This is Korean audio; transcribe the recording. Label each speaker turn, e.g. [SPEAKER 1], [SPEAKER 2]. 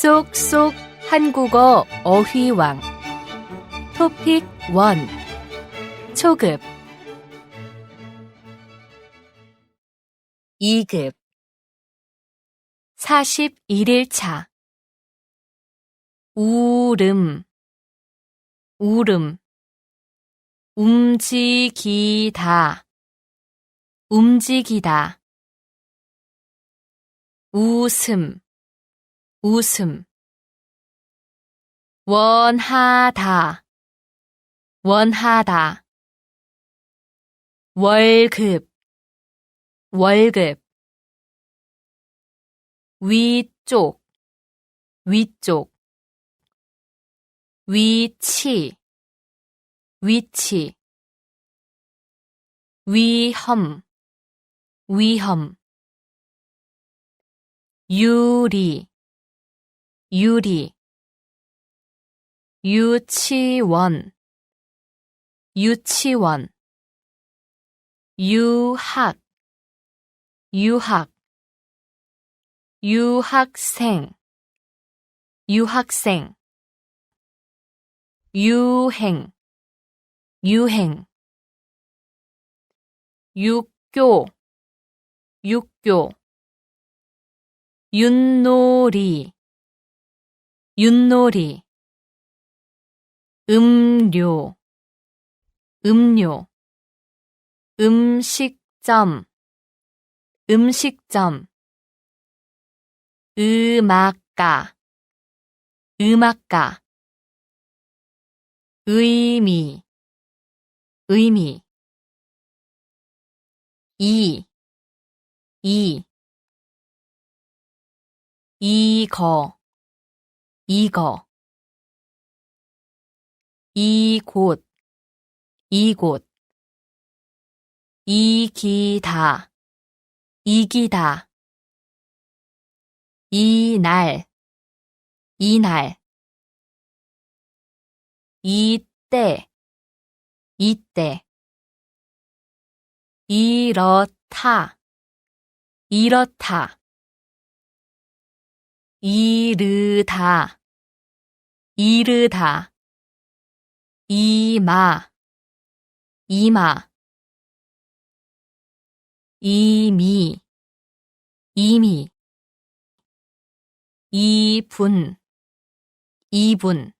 [SPEAKER 1] 쏙쏙 한국어 어휘왕. 토픽 1 초급. 2급. 41일차. 울음 울음 움직이다. 움직이다. 웃음 웃음. 원하다. 원하다. 월급. 월급. 위쪽. 위쪽. 위치. 위치. 위험. 위험. 유리 유리 유치원 유치원 유학 유학 유학생 유학생 유행 유행 육교 육교 윷놀이 윷놀이 음료 음료 음식점 음식점 음악가 음악가 의미 의미 이, 이, 이거, 이거, 이곳, 이곳, 이기다, 이기다, 이날, 이날, 이때, 이때, 이렇다, 이렇다, 이르다, 이르다, 이마, 이마, 이미, 이미, 이분, 이분,